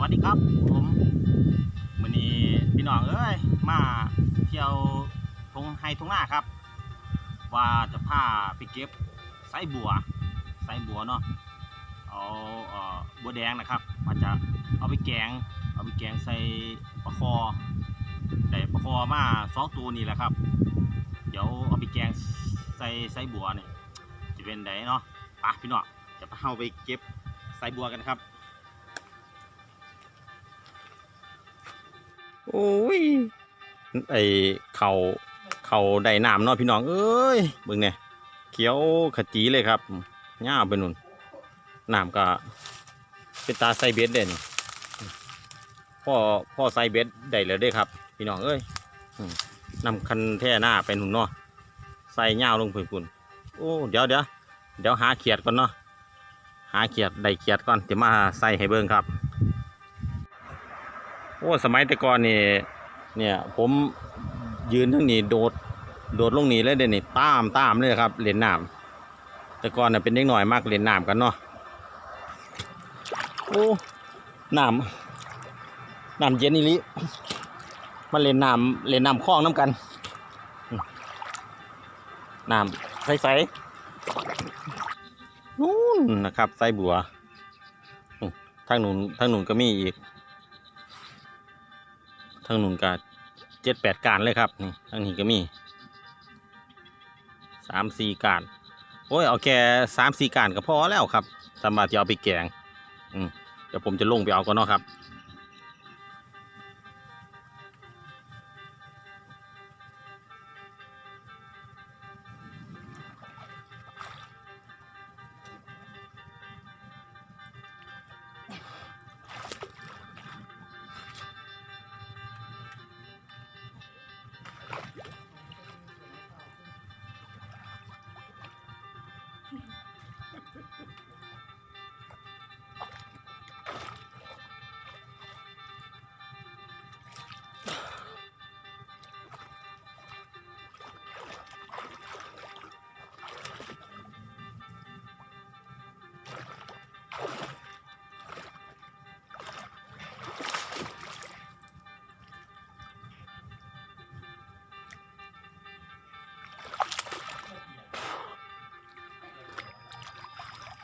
วัสดีครับ ผมวันนี้พี่น้องเอ้ยมาเที่ยวทงไฮทงหน้าครับ ว่าจะพาไปเก็บไส้บัวไส้บัวเนาะเอาเออบัวแดงนะครับว่าจะเอาไปแกง เอาไปแกงใส่ปลาคอได้ปลาคอมาสองตัวนี่แหละครับ เดี๋ยวเอาไปแกงใส่ไส้บัวเนี่ยจะเป็นไดเนาะไปพี่น้องจะพาเราไปเก็บไส้บัวกันครับ โอ้ยไอเขาเขาได้น้ำเนาะพี่น้องเอ้ยเบิงเนี่ยเขียวขจีเลยครับย่าไปนู่นน้ำก็เป็นตาไซเบ็ดเด่นพ่อพ่อไซเบ็ดได้แล้วเด้ครับ พี่น้องเอ้ยนำคันแท่หน้าไปนู่นเนาะใส่ย่าลงไปพุ่นโอ้เดี๋ยวเดี๋ยวเดี๋ยวหาเขียดก่อนเนาะหาเขียดได้เขียดก่อนจะมาใส่ให้เบิ่งครับ โอ้สมัยแต่ก่อนนี่เนี่ย ผมยืนทั้งนี้โดดโดดลงนี้เลยเดี๋ยวนี้ตามตามเลยครับเล่นน้ำแต่ก่อนน่ะเป็นเด็กหน่อยมากเล่นน้ำกันเนาะโอ้น้ำน้ำเย็นนี่ลิมาเล่นน้ำเล่นน้ำคลองน้ำกันอืมน้ำใสๆนู่นนะครับไส้บัวทางนู้นทางหนู้นก็มีอีก ทางนุ่นก็เจ็ดแปดการเลยครับนี่ทางนี้ก็มีสามสี่การโอ้ยเอาแค่สามสี่การก็พอแล้วครับสามารถจะเอาไปแกงอืมเดี๋ยวผมจะลงไปเอาก่อนเนาะครับ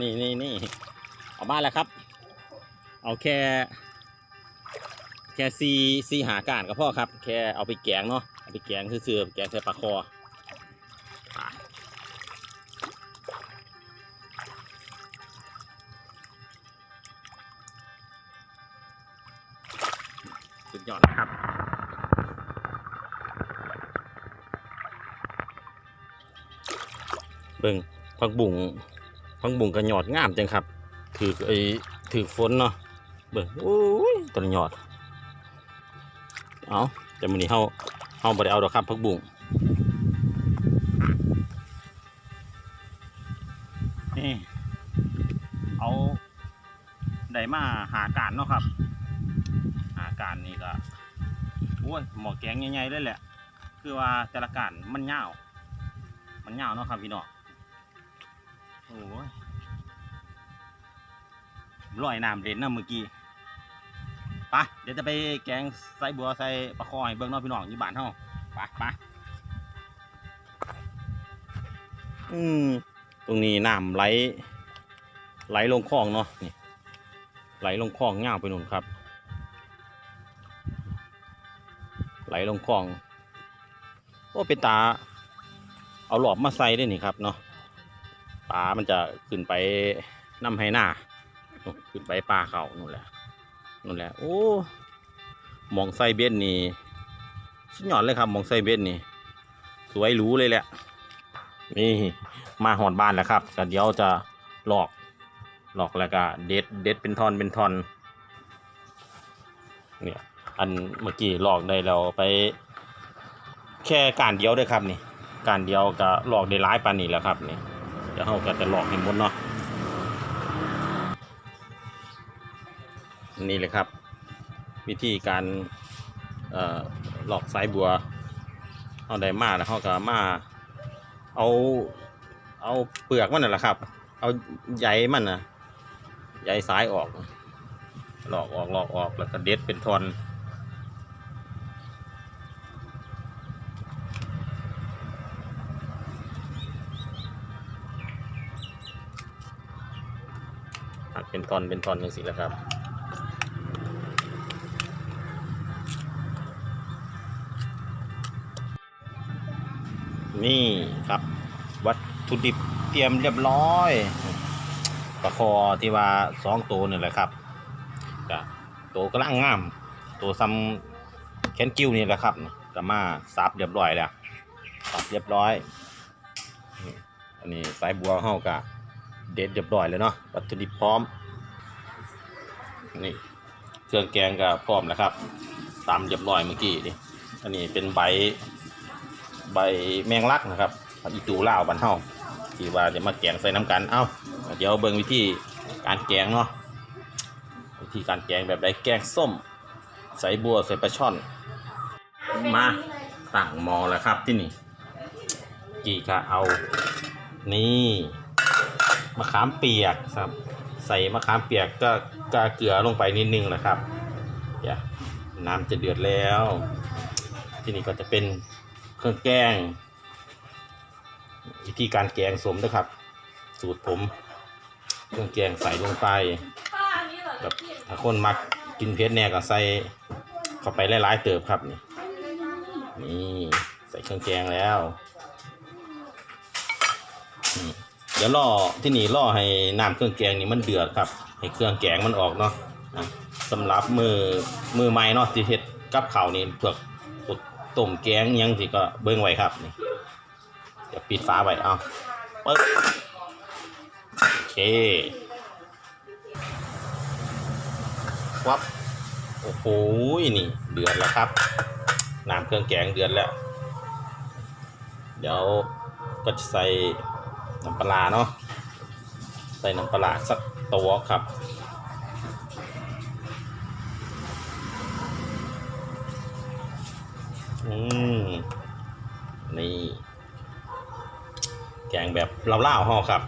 นี่นี่นี่เอาบ้านแล้วครับ เอาแค่ แค่ซีซีหาการก็พอครับ แค่เอาไปแกงเนาะเอาไปแกงซื่อแกงใส่ปลาคอสุดยอดนะครับเบิ่งผักบุ้ง ผักบุ้งกระหยอดงามจังครับ ถือไอ้ถือฝนเนาะเบิ่งโอ้ยต้นหยอด เอาแต่มื้อนี้เฮาเฮาบ่ได้เอาดอกครับผักบุ้งนี่เอาได้มาหาการเนาะครับ หาการนี่ก็โอ้ยหมอแกงใหญ่ๆเลยแหละ คือว่าแต่ละการมันยาว มันยาวเนาะครับพี่น้อง โอ้ยลอยน้ำเล่นนะเมื่อกี้ไปะเดี๋ยวจะไปแกงใส่บัวใส่ปลาคอยเบิ้งน้องพี่น้องอยู่บ้านเฮาไปไปอืมตรงนี้น้ำไหล ไหลลงคลองเนาะนี่ไหลลงคลองเงาไปนู่นครับ ไหลลงคลองโอ้เป็นตา เอาหลอบมาใส่ได้นี่ครับเนาะามันจะขึ้นไปน้ำให้หน้าขึ้นไปปลาเขานู่นแหละนู่นแหละโอ้มองไซเบ็ดนี่สุดยอดเลยครับมองไซเบ็ดนี่ สวยหรูเลยแหละนี่มาหอดบ้านแล้วครับก็เดี๋ยวจะหลอกหลอกแล้วก็เด็ดเด็ดเป็นทอนเป็นทอนเนี่ยอันเมื่อกี้หลอกได้เราไป แค่การเดียวด้วยครับนี่ การเดียวก็หลอกได้ร้ายปานนี้แล้วครับนี่ เดี๋ยวเราก็จะหลอกให้หมดเนาะนี่เลยครับ วิธีการหลอกสายบัวเอาได้มาแล้วเขาก็มาเอาเอาเปลือกมันน่ะแหละครับ เอาใยมันนะใยสายออก หลอกออกหลอกออกแล้วก็เด็ดเป็นทอน หักเป็นทอนเป็นทอนอย่างสิแหล้วครับนี่ครับ วัตถุดิบเตรียมเรียบร้อยปลาคอที่ว่าสองตัวนี่แหละครับก็ตัวกำลังงาม ตัวซ้ำแคนกิ้วนี่แหละครับก็มาซับเรียบร้อยแล้วซับเรียบร้อยอันนี้สายบัวเฮากะ เด็ดเรียบร้อยแล้วเนาะวัตถุดิบพร้อมนี่เครื่องแกงก็พร้อมแล้วครับตามเรียบร้อยเมื่อกี้นี่อันนี้เป็นใบใบแมงลักนะครับอีตูล่าวบันเฮาที่ว่าจะมาแกงใส่น้ำกัน เอ้า เดี๋ยวเบิ่งวิธีการแกงเนาะ วิธีการแกงแบบใดแกงส้ม ใส่บัวใส่ปลาช่อน มาตั้งหมอแล้วครับที่นี่ กี่ก็เอา นี่ มะขามเปียกครับ ใส่มะขามเปียกก็กาเกลือลงไปนิดนึงแหละครับเดี๋ยวน้ำจะเดือดแล้ว ที่นี่ก็จะเป็นเครื่องแกงวิธีการแกงสมนะครับ สูตรผม เครื่องแกงใส่ลงไปแบบถ้าคนมักกินเผ็ดแน่ก็ใส่เข้าไปหลายๆเติบครับนี่นี่ใส่เครื่องแกงแล้ว เดี๋ยวล่อที่นี่ล่อให้น้ำเครื่องแกงนี่มันเดือดครับ ให้เครื่องแกงมันออกเนาะสำหรับมือมือใหม่เนาะที่เฮ็ดกับข้าวนี่เผือกต้มแกงยังสิก็เบิ่งไว้ครับนี่เดี๋ยวปิดฝาไว้เอาปึ๊บโอเควับโอ้โหนี่เดือดแล้วครับน้ำเครื่องแกงเดือดแล้ว เดี๋ยวก็จะใส่ น้ำปลาเนาะใส่น้ำปลาสักตัวครับอืมนี่แกงแบบเล่าๆห่อครับ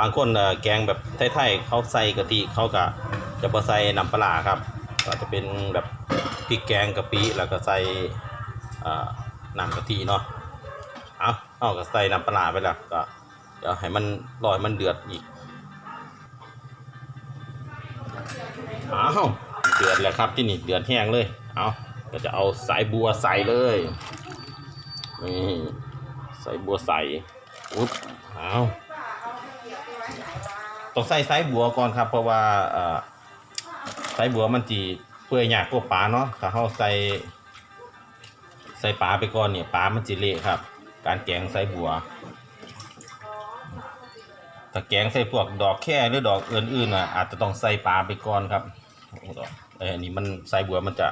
บางคนเออแกงแบบไทยๆเขาใส่กะทิเขาก็จะบ่ใส่น้ำปลาครับ ก็จะเป็นแบบพริกแกงกะปิแล้วก็ใส่อ่าน้ำกะทิเนาะเอาเอาก็ใส่น้ำปลาไปแล้วก็ เดี๋ยวให้มันรอให้มันเดือดอีกอ้าวเดือดแล้วครับที่นี่เดือดแห้งเลย เอาก็จะเอาสายบัวใส่เลยนี่สายบัวใส่อุ๊บเอาต้องใส่สายบัวก่อนครับ เพราะว่าสายบัวมันจีเปื่อยยากกว่าปลาเนาะถ้าเราใส่ใส่ปลาไปก่อนเนี่ยปลามันจิเละครับ การแกงใส่บัว ถ้าแกงใส่พวกดอกแค่หรือดอกอื่นๆอะอาจจะต้องใส่ปลาไปก่อนครับโอ้โหดอกเออนนี้มันใส่บัวมันจะ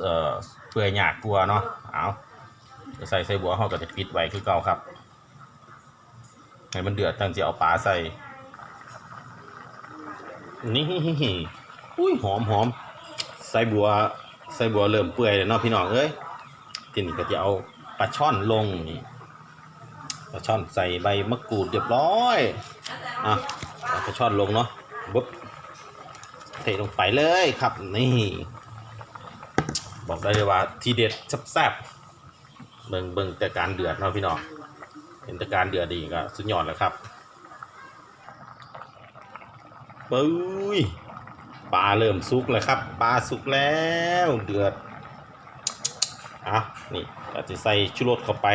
เอ่อเปื่อยหยากกลัวเนาะเอาจะใส่ใส่บัวเขาก็จะปิดไว้คือเก่าครับให้มันเดือดจังจะเอาปลาใส่นี่อุ้ยหอมหอมใส่บัวใส่บัวเริ่มเปื่อยแล้วเนาะพี่น้องเอ้ยทีนี้ก็จะเอาปลาช่อนลงนี่ ปลาช่อนใส่ใบมะกรูดเรียบร้อย อะปลาช่อนลงเนาะบุ๊บเทลงไปเลยครับนี่ บอกได้เลยว่าทีเด็ดแซ่บเบิ่งเบิ่งแต่การเดือดเนาะพี่น้องเห็นแต่การเดือดดีก็สุดยอดแล้วครับปุ้ยปลาเริ่มสุกแล้วครับปลาสุกแล้วเดือดอะนี่ก็จะใส่ชูรสเข้าไป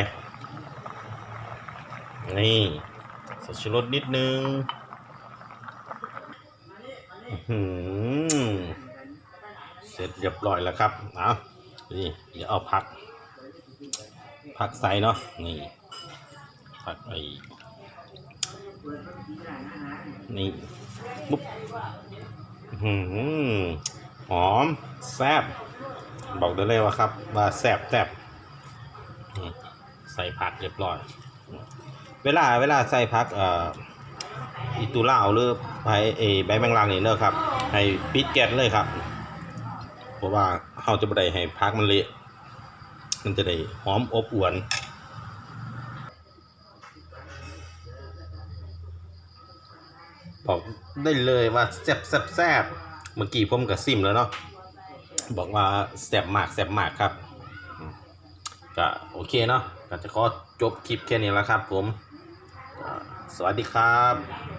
นี่ใส่ชูรสนิดนึงเสร็จเรียบร้อยแล้วครับเอานี่เดี๋ยวเอาผัก ผักใส่เนาะ นี่ ผักไอ้นี่ปุ๊บอื้อหือหอม แซ่บ บอกได้เลยว่าครับ ว่าแซ่บแซ่บใส่ผักเรียบร้อย เวลาเวลาใส่ผักเอ่ออีตูล่าหรือใบเอใบแมงลังนี่เนอะครับ ให้ปิดแก๊สเลยครับ เพราะว่าเขาจะไม่ได้ให้ผักมันเละมันจะได้หอมอบอวนบอกได้เลยว่าแซ่บแซ่บแซ่บเมื่อกี้ผมกับซิมแล้วเนาะบอกว่าแซ่บมากแซ่บมากครับก็โอเคเนาะก็จะขอจบคลิปแค่นี้แล้วครับผม สวัสดีครับ